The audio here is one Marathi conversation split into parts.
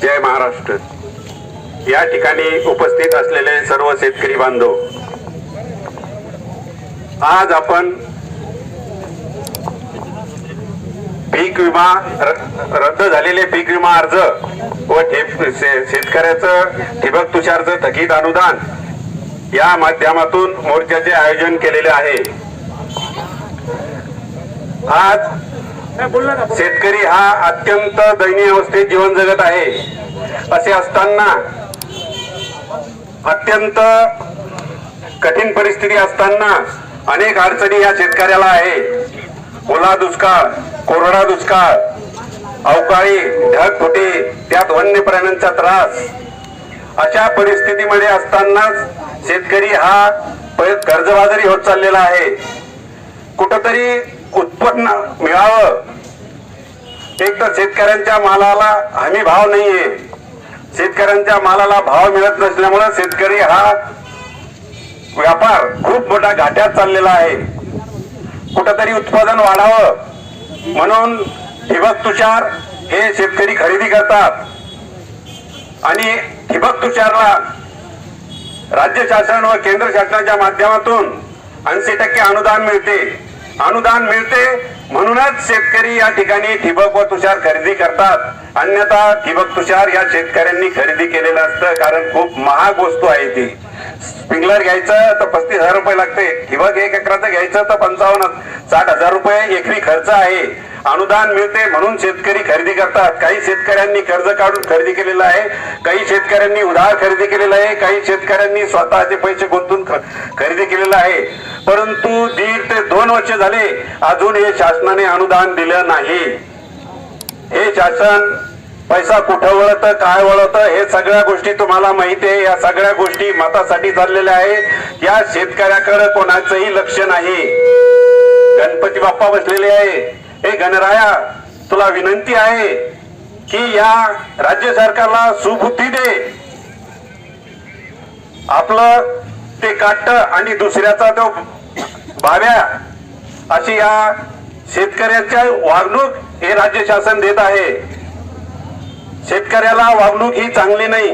जय महाराष्ट्र. या ठिकाणी उपस्थित असलेले सर्व शेतकरी बांधव आज आपण पीक विमा रद्द झालेले पीक विमा अर्ज व शेतकऱ्याचं ठिबक तुषारचं थकीत अनुदान या माध्यमातून मोर्चाचे आयोजन केलेले आहे. आज शेतकरी हा अत्यंत दयनीय अवस्थेत जीवन जगत आहे. असे असताना अत्यंत कठीण परिस्थिती असताना अनेक अडचणी या शेतकऱ्याला आहे. ओला दुष्काळ कोरडा दुष्काळ अवकाळी ढगफुटी त्यात वन्य प्राण्यांचा त्रास अशा परिस्थितीमध्ये असतानाच शेतकरी हा कर्जबाजारी होत चाललेला आहे. कुठंतरी उत्पन्न मिळावं. एक तर शेतकऱ्यांच्या मालाला हमी भाव नाहीये. शेतकऱ्यांच्या मालाला भाव मिळत नसल्यामुळे शेतकरी हा व्यापार खूप मोठा घाट्यात चाललेला आहे. कुठंतरी उत्पादन वाढावं. म्हणून ठिबक तुषार हे शेतकरी खरेदी करतात. आणि ठिबक तुषारला राज्य शासन व केंद्र शासनाच्या माध्यमातून ऐंशी टक्के अनुदान मिळते. अनुदान मिळते म्हणूनच शेतकरी या ठिकाणी ठिबक व तुषार खरेदी करतात. अन्यथा ठिबक तुषार या शेतकऱ्यांनी खरेदी केलेलं असतं कारण खूप महाग वस्तू आहे ती. स्प्रिंकलर घ्यायचं तर पस्तीस हजार रुपये लागते. ठिबक एक एकराचं घ्यायचं तर पंचावन्न साठ हजार रुपये एकरी खर्च आहे. अनुदान मिळते म्हणून शेतकरी खरेदी करतात. काही शेतकऱ्यांनी कर्ज काढून खरेदी केलेलं आहे. काही शेतकऱ्यांनी उधार खरेदी केलेलं आहे. काही शेतकऱ्यांनी स्वतःचे पैसे गुंतून खरेदी केलेलं आहे. परंतु दीड ते दोन वर्ष झाले. अजून हे शासनाने अनुदान दिलं नाही. हे शासन पैसा कुठं वळतं काय वळतं हे सगळ्या गोष्टी तुम्हाला माहिती आहे. या सगळ्या गोष्टी मतासाठी चाललेल्या आहे. या शेतकऱ्याकडे कोणाचंही लक्ष नाही. गणपती बाप्पा बसलेले आहे. हे गणराया तुला विनंती आहे की या राज्य सरकारला सुबुद्धी दे. आपलं ते काट आणि दुसऱ्याचा तो भाव्या अशी या शेतकऱ्याच्या वागणूक हे राज्य शासन देत आहे. शेतकऱ्याला वागणूक ही चांगली नाही.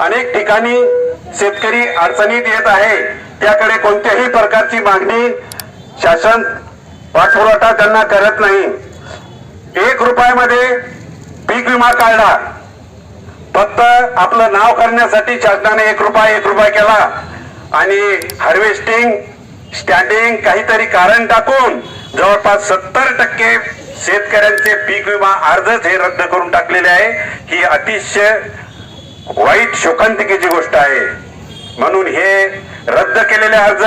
अनेक ठिकाणी शेतकरी अडचणीत येत आहे. त्याकडे कोणत्याही प्रकारची मागणी शासन पाठपुरवठा त्यांना करत नाही. एक रुपयामध्ये पीक विमा काढला. फक्त आपलं नाव करण्यासाठी शासनाने एक रुपया एक रुपया केला. आणि हार्वेस्टिंग स्टँडिंग काहीतरी कारण टाकून जवळपास सत्तर टक्के शेतकऱ्यांचे पीक विमा अर्जच हे रद्द करून टाकलेले आहे. ही अतिशय वाईट शोकांतिकेची गोष्ट आहे. म्हणून हे रद्द केलेले अर्ज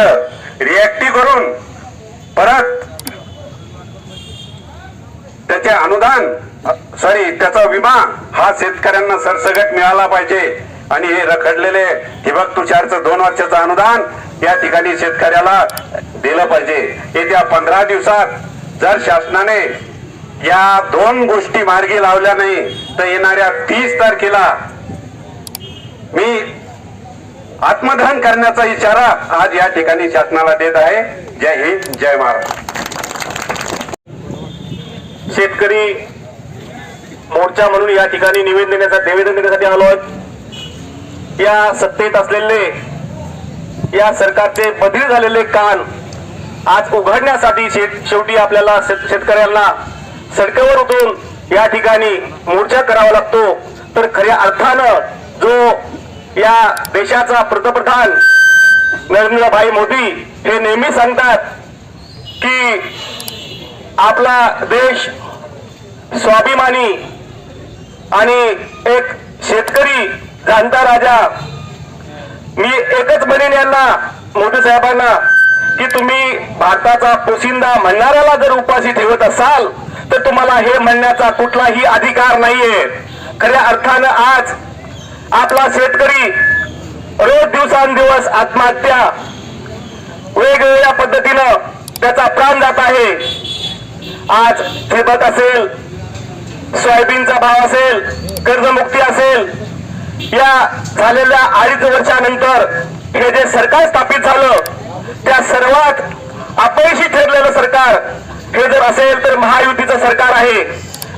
रिॲक्टिव्ह करून परत त्याचे अनुदान सॉरी त्याचा विमा हा शेतकऱ्यांना सरसगट मिळाला पाहिजे. आणि हे रखडलेले ठिबक तुषारचं दोन वर्षाचं अनुदान या ठिकाणी शेतकऱ्याला दिलं पाहिजे. येत्या पंधरा दिवसात जर शासनाने या दोन गोष्टी मार्गी लावल्या नाही तर येणाऱ्या तीस तारखेला मी आत्मदहन करण्याचा इशारा आज या ठिकाणी शासनाला देत आहे. जय हिंद जय महाराष्ट्र. शेतकरी मोर्चा म्हणून या ठिकाणी निवेदन देण्याचा निवेदन देण्यासाठी आलो आहोत. या सत्तेत असलेले या सरकारचे बधीर झालेले कान आज उघडण्यासाठी शेत शेवटी आपल्याला शेत- शेतकऱ्यांना सडकावर उतरून या ठिकाणी मोर्चा करावा लागतो. तर खऱ्या अर्थानं जो या देशाचा पंतप्रधान नरेंद्रभाई मोदी हे नेहमी सांगतात की आपला देश स्वाभिमानी आणि एक शेतकरी जाणता राजा. मी एकच म्हणेन यांना मोदी साहेबांना की तुम्ही भारताचा पोशिंदा म्हणणाऱ्याला जर उपाशी ठेवत असाल तर तुम्हाला हे म्हणण्याचा कुठलाही अधिकार नाहीये. खऱ्या अर्थानं आज आपला शेतकरी रोज दिवसांदिवस आत्महत्या वेगवेगळ्या पद्धतीनं त्याचा प्राण जात आहे. आज ठिबक असेल सोयाबीनचा भाव असेल कर्जमुक्ती असेल या झालेल्या अडीच वर्षानंतर हे जे सरकार स्थापित झालं त्या सर्वात अपयशी ठरलेलं सरकार हे जर असेल तर महायुतीचं सरकार आहे.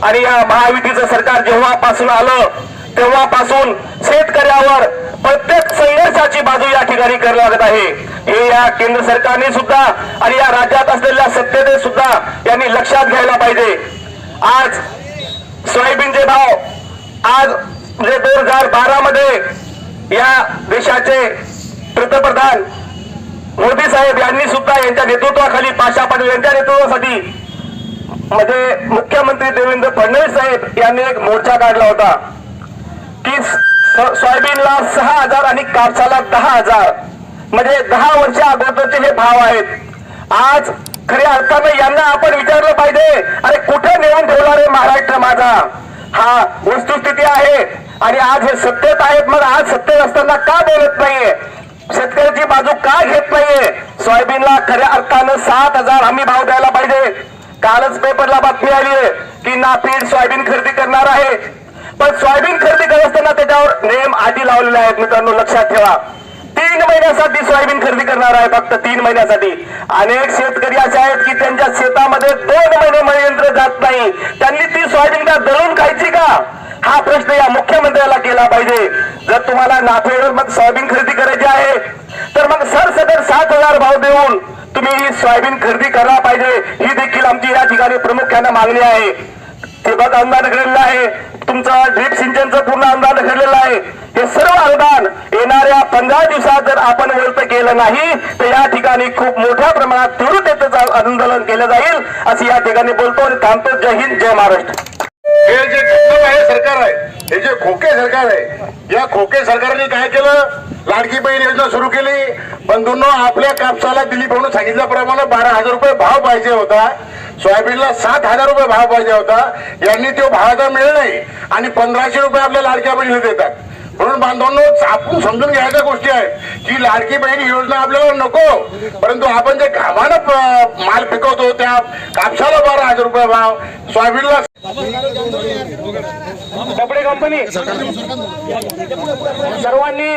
आणि या महायुतीचं सरकार जेव्हापासून आलं तेव्हापासून शेतकऱ्यावर प्रत्येक संघर्षाची बाजू या ठिकाणी करावी लागत आहे. हे या केंद्र सरकारने सुद्धा आणि या राज्यात असलेल्या सत्तेने सुद्धा यांनी लक्षात घ्यायला पाहिजे. आज सोयाबीनचे भाव आज म्हणजे दोन हजार बारा मध्ये या देशाचे पंतप्रधान मोदी साहेब यांनी सुद्धा यांच्या नेतृत्वाखाली पाशा पाटील यांच्या नेतृत्वासाठी मध्ये मुख्यमंत्री देवेंद्र फडणवीस साहेब यांनी एक मोर्चा काढला होता की सोयाबीनला सहा हजार आणि कापसाला दहा हजार. म्हणजे दहा वर्ष अगोदरचे हे भाव आहेत. आज खऱ्या अर्थानं यांना आपण विचारलं पाहिजे अरे कुठे नेऊन ठेवला रे महाराष्ट्र माझा? हा वस्तुस्थिती आहे. आणि आज हे सत्तेत आहेत मग आज सत्तेत असताना का बोलत नाहीये? शेतकऱ्याची बाजू का घेत नाहीये? सोयाबीनला खऱ्या अर्थानं सात हजार हमी भाव द्यायला पाहिजे. कालच पेपरला बातमी आली आहे की नापीड सोयाबीन खरेदी करणार आहे. पण सोयाबीन खरेदी करत असताना त्याच्यावर नेम आधी लावलेले आहेत मित्रांनो लक्षात ठेवा. तीन महिन्यासाठी सोयाबीन खरेदी करणार आहे फक्त तीन महिन्यासाठी. अनेक शेतकरी असे आहेत की त्यांच्या शेतामध्ये दोन महिने मळे यंत्र जात नाही. त्यांनी ती सोयाबीन का दळून खायची का? हा प्रश्न या मुख्यमंत्र्याला केला पाहिजे. जर तुम्हाला नाफेड मग सोयाबीन खरेदी करायची आहे तर मग सरसकट सात हजार भाव देऊन तुम्ही ही सोयाबीन खरेदी करायला पाहिजे. ही देखील आमची या ठिकाणी प्रामुख्यानं मागणी आहे. ठिबक अनुदान घडलेलं आहे. तुमचं ड्रीप सिंचनचं पूर्ण अनुदान घडलेलं आहे. हे सर्व अनुदान येणाऱ्या पंधरा दिवसात जर आपण व्यक्त केलं नाही तर या ठिकाणी खूप मोठ्या प्रमाणात तीव्रतेचं आंदोलन केलं जाईल असं या ठिकाणी बोलतो आणि थांबतो. जय हिंद जय महाराष्ट्र. हे जे खतम आहे सरकार आहे हे जे खोके सरकार आहे या खोके सरकारने काय केलं? लाडकी बहीण योजना सुरू केली. बंधूंनो आपल्या कापसाला दिलीप म्हणून सांगितल्याप्रमाणे बारा हजार रुपये भाव पाहिजे होता. सोयाबीनला सात हजार रुपये भाव पाहिजे होता. यांनी तो भावाचा मिळेल नाही. आणि पंधराशे रुपये आपल्या लाडक्या बहिणी देतात. म्हणून बांधवांनो आपण समजून घ्यायच्या गोष्टी आहेत की लाडकी बहीण योजना आपल्याला नको. परंतु आपण जे घामानं माल पिकवतो त्या कापसाला बारा हजार रुपये भाव सोयाबीनला कपडे कंपनी सर्वांनी